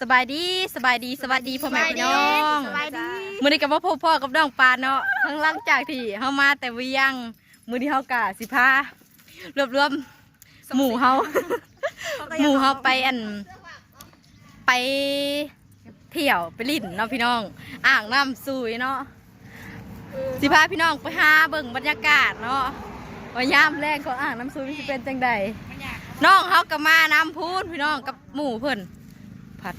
สบายดีสบายดีสวัสดีพ่อแม่พี่น้องสบายดีมื้อนี้ก็บ่พบพ่อกับน้องปานเนาะทั้งหลังจากที่เฮามาแต่เวียงมื้อนี้เฮากะสิพารวบรวมหมู่เฮาหมู่เฮาไปอัน ไปเที่ยวไปลิ่นเนาะพี่น้อง อ่างน้ำซุยเนาะสิพาพี่น้องไปหาเบิ่งบรรยากาศเนาะว่ายามแรกของอ่างน้ำซุยมันสิเป็นจังใดน้องเฮาก็มาน้ำพูนพี่น้องกับหมู่เพิ่น ผัด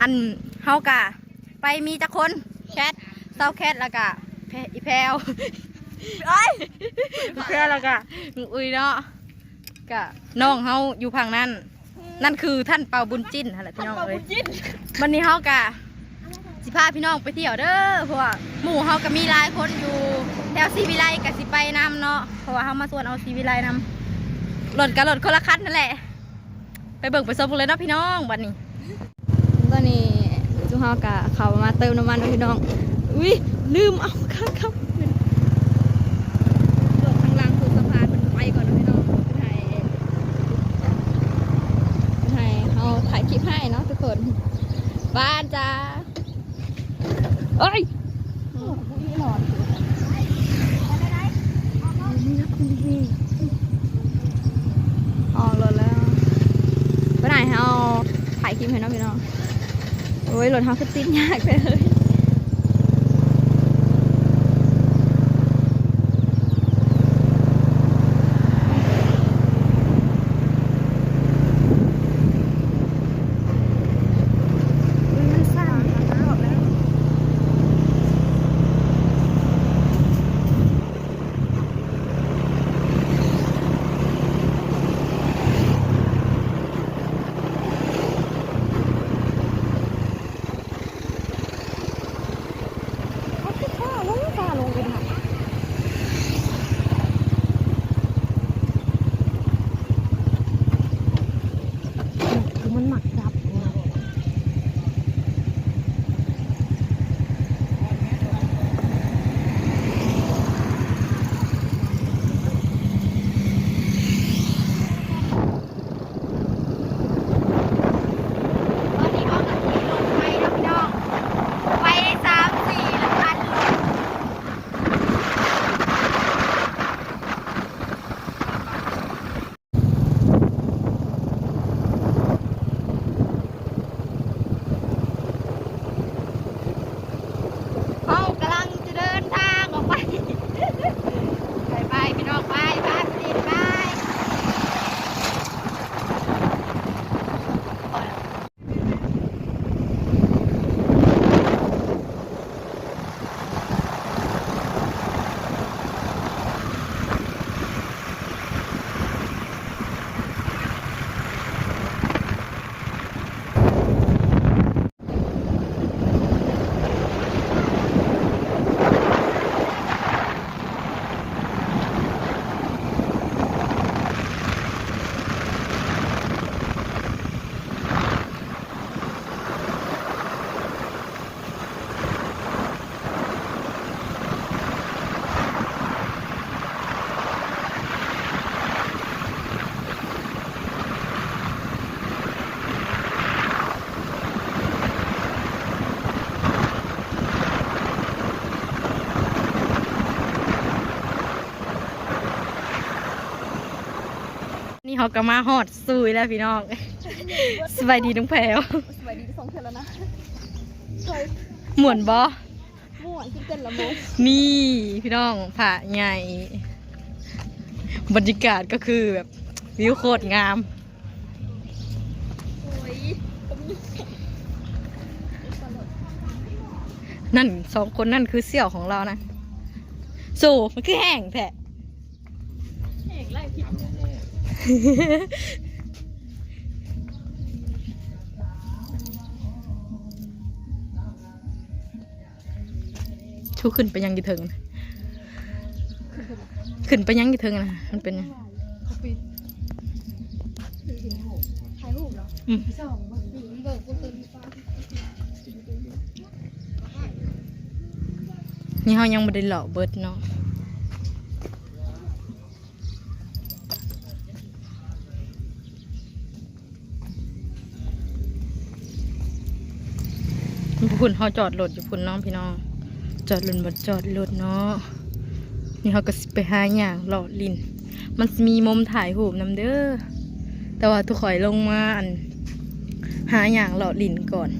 อันเฮากะไปมีจักคนแคทเซาแคทแล้วก็แพอีแพลวเอ้ยอีแพลวแล้วก็อุ้ยเนาะกะน้องเฮาอยู่พังนั้นนั่นคือท่านเปาบุญจิ้นหั่นแหละพี่น้องเอ้ยวันนี้เฮากะสิพาพี่น้องไปเที่ยวเด้อเพราะว่าหมู่เฮาก็มีหลายคนอยู่แถวซีวิไลกับสิไปนำเนาะเพราะว่าเฮามาส่วนเอาซีวิไลนำรถกับรถคนละคันนั่นแหละ ไปเบิกไปชมกันเลยเนาะพี่น้องวันนี้ตอนนี้จุฮากะเขามาเติมน้ำมันด้วยพี่น้องอุ้ยลืมเอาครับครับโดดทางล่างสู่สะพานเป็นไปก่อนนะพี่น้องเป็นไทยเป็นไทยเขาถ่ายคลิปให้เนาะทุกคนบ้านจ้าเอ้ยออกรถแล้ว ไปไหนเอา ทิมให้น้องพี่น้องโอ้ยรถเขาคือติดยากเลย นี่เขาก็มาฮอดซุยแล้วพี่น้อง สบายดีน้องแพรวสวัสดีสองเทือนแล้วนะเคยหมวนบอม่วนที่เต้นละโมงนี่พี่น้องผาใหญ่ บรรยากาศก็คือแบบวิวโคตรงาม โอ้ยนั่นสองคนนั่นคือเสี่ยวของเรานะ สู่มันคือแห้งแท้ แห่งไล่ผิด ชูขึ้นไปยังกี่เทิงขึ้นไปยังกี่เทิงนะมันเป็นยังเขาปิดถ่ายรูปเหรออืมสองบักปีเบิกปุ๊บตื่นฟ้านี่เขายังไม่ได้หล่อเบิร์ดเนาะ พุ่นเขาจอดรถอยู่พุ่นน้องพี่น้อง จอดรถบ่จอดรถเนาะนี่เขาก็สิไปหาอย่างหลอดลิน มันสิมีมุมถ่ายรูปนำเด้อแต่ว่าทุกข่อยลงมาอัน หาอย่างหลอดลินก่อน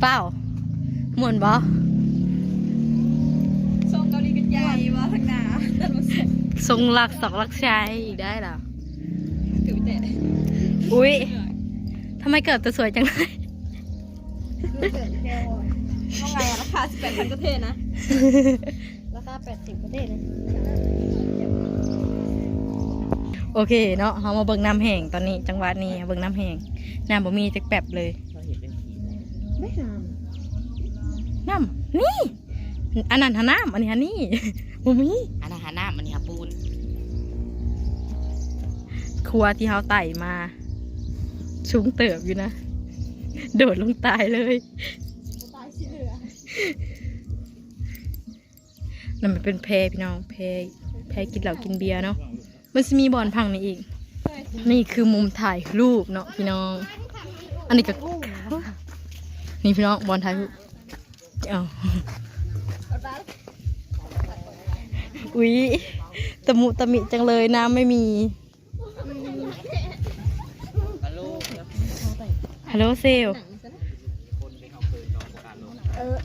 เปล่าม่วนบ่ส่งเกาหลีกันใหญ่ว่าทางหน้าแต่มาส่งทรงรักสอกรักชายอีกได้เหรอถือเตะ อุ้ยทำไมเกิดตัวสวยจังเลยเกิดแก้วว่าไงอะราคาสิบแปดพันก็เท่นะ ราคาแปดสิบก็เท่นะโอเคเนาะเรามาเบิ่งน้ำแห้งตอนนี้ จังหวะนี้เบิ่งน้ำแห้งน้ำบ่มีจักแป๊บเลย ไม่นานน้ำนี่ อันนั้นหาน้ำอันนี้หานี่บ่มีอันอาหารน้ำมันนี่ครับปูนครัวที่เขาไต่มา ชุ้งเติบอยู่นะ โดดลงตายเลยตายสิเหลือนั่นมันเป็นแพรพี่น้องแพรแพรกินเหล้ากินเบียร์เนาะมันจะมีบอลพังนี่อีก นี่คือมุมถ่ายรูปเนาะพี่น้อง อันนี้ก็นี่พี่น้องบอลถ่ายรูปเอาอุ๊ยตะมุตะมิจังเลยน้ำไม่มี ฮัลโหลเซลเออ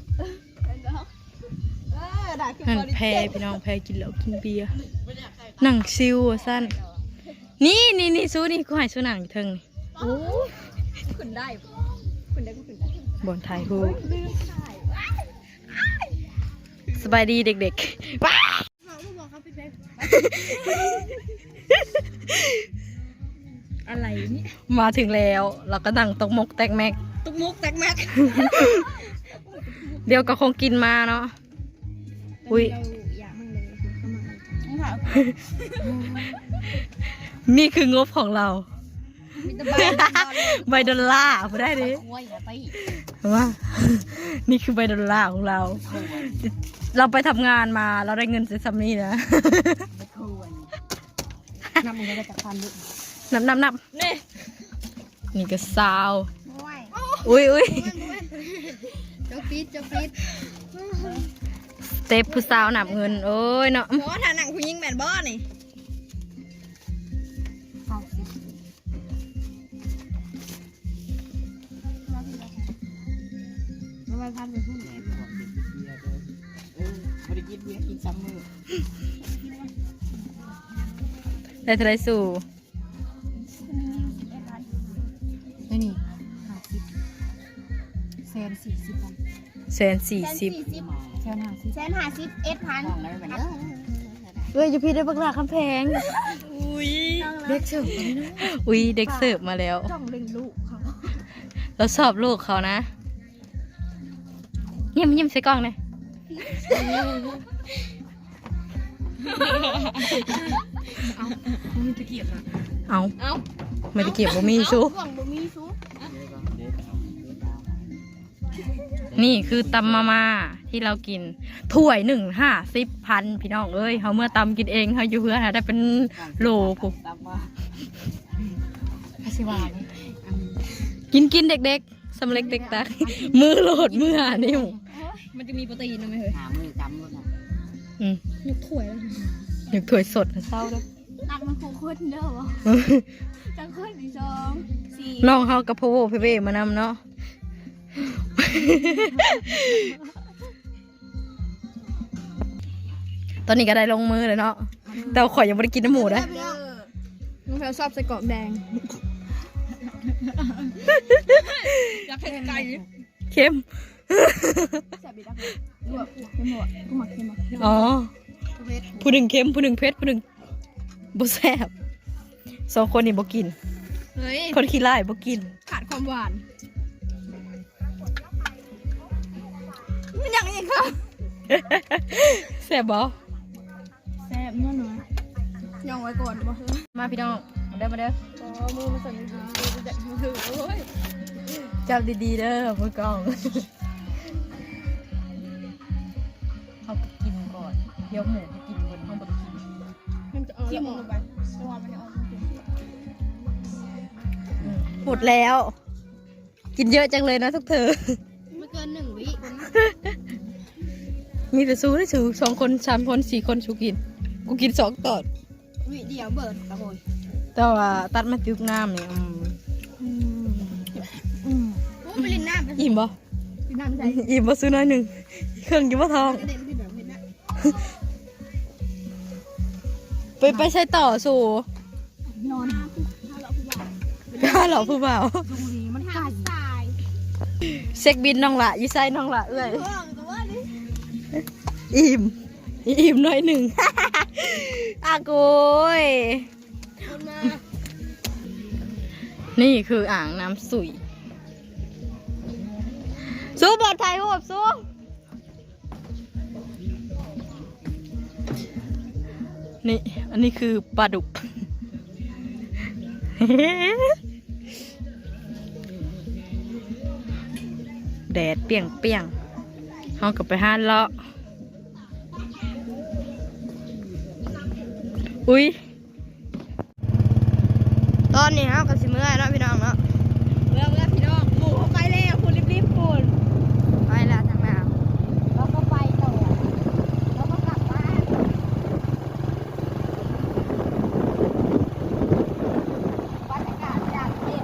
ด่าคือนั่นแพรพี่น้องแพรกินเหล้ากินเบียร์หนังซิวสั้น นี่นี่นี่สู้นี่กูหายสู้หนังเทิงโอ้คุณได้คุณได้ก็คุณได้บอลถ่ายรูสบายดีเด็กๆว้า อะไรนี่มาถึงแล้ว เราก็นั่งตกมกแตกแม็กตุ๊กมุกแตกแม็กเดี๋ยวก็คงกินมาเนาะ อุ้ยอยากมั่งเลยเข้ามานี่คืองบของเรามีตะไบใบดอลลาร์ไม่ได้ดิโอ้ยอย่าไปว่า นี่คือใบดอลลาร์ของเรา เราไปทำงานมาเราได้เงินเซ็ซัมนี่นะน้ำมึงได้จากพันด้วย นับนับนับนี่นี่ก็ซาวโอ้ยอุ้ยอุ้ยเจ้าฟีดเจ้าฟีดเตปผู้สาวนับเงิน โอ้ยเนาะเพราะว่าถ้าหนังผู้หญิงแมนบอนี่ไม่ว่าพันไปพูดแม่บอกกินเบียร์เลยเออไม่ได้กินเบียร์กินซัมเมอร์ได้เท่าไรสู่ แสนสี่สิบแสนห้าสิบแสนห้าสิบเอ็ดพันมองอะไรแบบนี้เอ้ยอยู่พี่ได้บักลาคำแพง อุ้ยเด็กเสิร์ฟอุ้ยเด็กเสิร์ฟมาแล้วจ้องเล็งลูกเขาเราสอบลูกเขานะยิ้มยิ้มใส่กล้องหน่อยเอา เอาไม่ได้เก็บบ่มีชูบ่มีซู นี่คือตำมาม่าที่เรากินถ้วยหนึ่งห้าสิบพันพี่น้องเอ้ยเขาเมื่อตำกินเองเขาอยู่เพื่อนหาได้เป็นโลกูตามว่าอาชิวานี่กินกินเด็กๆสำเร็จเด็กตักมือโหลดมือหานิ้วมันจะมีโปรตีนนะไหมเฮ้ยหามือกำรถนะอืมยกถ้วยแล้วหนึ่งถ้วยสดนะเศร้าด้วยตักมันคงคนเด้อวะจังคนอีกสองสี่ลองเฮากับพ่อโวเพเวมานำเนาะ ตอนนี้ก็ได้ลงมือเลยเนาะ แต่ข่อยยังไม่ได้กินน้ำหมูนะน้องแพลชอบใส่กรอกแดง อยากเห็นไก่เค็มแซ่บดีดักเลยลวกเค็มหมดกูหมักเค็มหมดอ๋อเวทผู้หนึ่งเค็มผู้หนึ่งเผ็ดผู้หนึ่งบ่แซ่บสองคนนี่บ่กินเฮ้ยคนขี้ไล่บ่กิน ขาดความหวาน มันอย่างอีกครับแซ่บบ่แซ่บนัวหน่อยย่องไว้ก่อนบ่เฮ้ยมาพี่น้องมาเด้อมาเด้ออ๋อมือมันสั่นดีๆมือจะมือถือโอ้ยจับดีๆเด้อมือกล้องเอาไปกินก่อนเดี๋ยวหมูไปกินบนห้องบ่กินมันจะเอาแล้วออกไปตัวมันจะออกมาเป็นหมดแล้ว กินเยอะจังเลยนะทุกเธอ มีแต่ซูได้สูสองคนสามคนสี่คนชูกิน กูกินสองตอดวิเดียวเบิร์ดตะโกนแต่ว่าตัดมาตึกน้ำเนี่ยอืมโอ้ไปเล่นน้ำไปอิ่มบ่เล่นน้ำใจอิ่มบ่ซื้อน้อยหนึ่งเครื่องอยู่บ่ทองกระเด็นขึ้นแบบนี้นะไปไปใช้ต่อสู่นอนก้าเหล่าผู้บ่าวดูดีมันไก่ตาย เช็คบินน้องละอยู่ไซน้องละเอ้ยห้องตัวนี้อิ่มอิ่มน้อยหนึ่งอาโกยคนมานี่คืออ่างน้ำสุยสู้บอดไทยหูบสู้นี่ อันนี้คือปลาดุก แดดเปียงเปียงเขากับไปห้านเลาะอุ้ยตอนนี้เขากับสิเมื่อยเนาะพี่น้องเนาะ เริ่มแล้วพี่น้องหมูเข้าไปแล้วคุณรีบๆคุณ ไปแล้วทางน้ แล้วก็ไปต่อแล้วก็กลับบ้านบรรยากาศจากเด็ก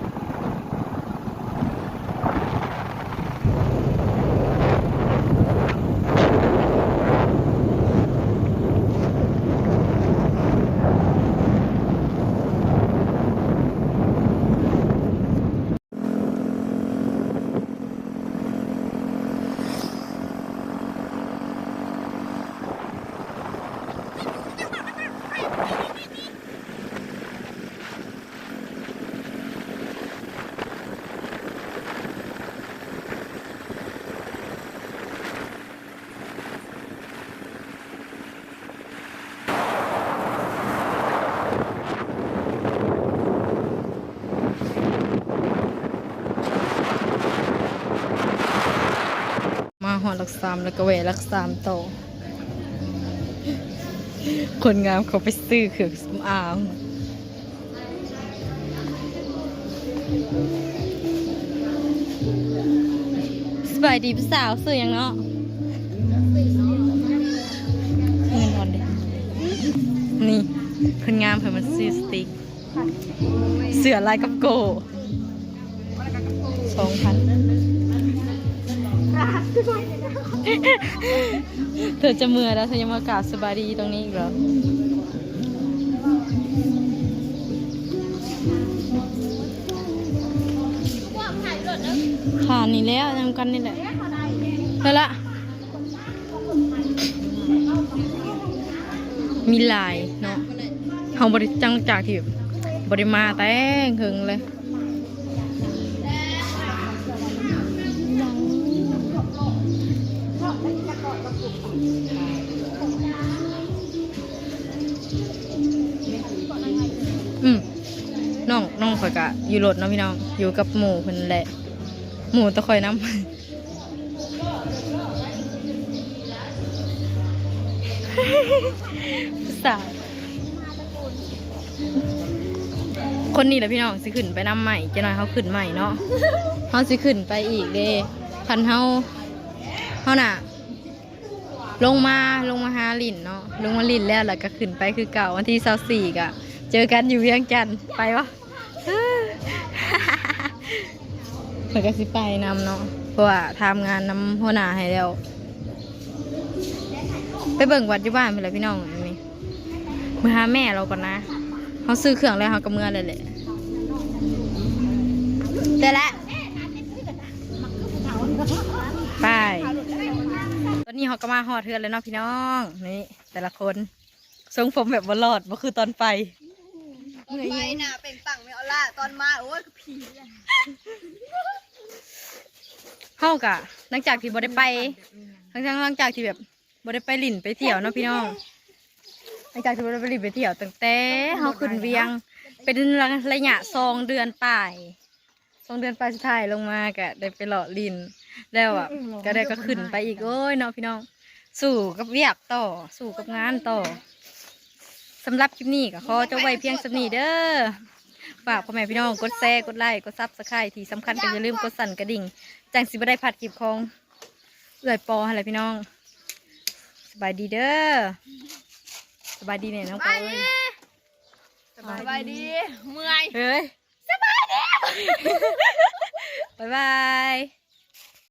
มาหอลัก สามแล้วก็แหวะลักสามโตอคนงามเขาไปซื้อเครื่องสำอางสบายดีพี่สาวซื้อยังเนาะเงินอ่อนดินี่คนงามเพิ่นมาซื้อสติ๊กเสือลายกับโกสองพัน เธอจะเมื่อแล้วเธอยังมากราบสบายดีตรงนี้อีกเหรอผ่านนี่แล้วทำกันนี่แหละแล้วละ มีลายเนาะเขาบริจังจากที่บริมาแต่งหึงเลย ข่อยกะอยู่รถเนาะพี่น้อง อยู่กับหมูเพิ่นแหละ หมูตะคอยน้ำสาวคนนี้แหละพี่น้องสิขึ้นไปน้ำใหม่จะหน่อยเขาขึ้นใหม่เนาะเขาสิขึ้นไปอีกเด้พันเฮาเฮาน่ะ ลงมาลงมาหาลินเนาะลงมาลินแล้วแล้วก็ขึ้นไปคือเก่าวันที่เสาสี่กะเจอกันอยู่เวียงจันทน์ไปวะ เพื่อก็สิไปนำเนาะเพราะว่าทำงานนำหัวหน้าให้แล้ว ไปเบิ่งวัดอยู่บ้านไปเลยพี่น้องนี่มาหาแม่เราก่อนนะเขาซื้อเครื่องแล้วเขาก็เมื่อเลยแหละแต่ละไปตอนนี้เขาก็มาหอดเทือนแล้วเนาะพี่น้องนี่แต่ละคนทรงผมแบบบลอดบ่คือตอนไป ไปน่ะเป็นตังไม่เอาละตอนมาโอ้ยผีเลยเฮากะหลังจากที่บ่ได้ไปหลังจากหลังจากที่แบบบ่ได้ไปหลินไปเที่ยวเนาะพี่น้องหลังจากที่บ่ได้ไปหลินไปเที่ยวตั้งแต่เฮาขึ้นเวียง เป็นระยะสองเดือนป่ายสองเดือนปลายสุดท้ายลงมากะได้ไปเลาะลินแล้วอะก็ได้ก็ขึ้นไปอีกโอ้ยเนาะพี่น้อง สู่กับเวียกต่อ สู่กับงานต่อ สำหรับคลิปนี้ก็ขอจบไว้เพียงสำนี้เด้อฝากพ่อแม่พี่น้องกดแชร์กดไลค์กดซับสไครต์ที่สำคัญก็อย่าลืมกดสั่นกระดิ่งจังสิบ่ได้พลาดคลิปของเอื่อยปออะไรพี่น้อง สบายดีเด้อสบายดีเนี่ยน้องปอเอ้ยสบายดีเมื่อยเฮ้ยสบายดีบ๊ายบาย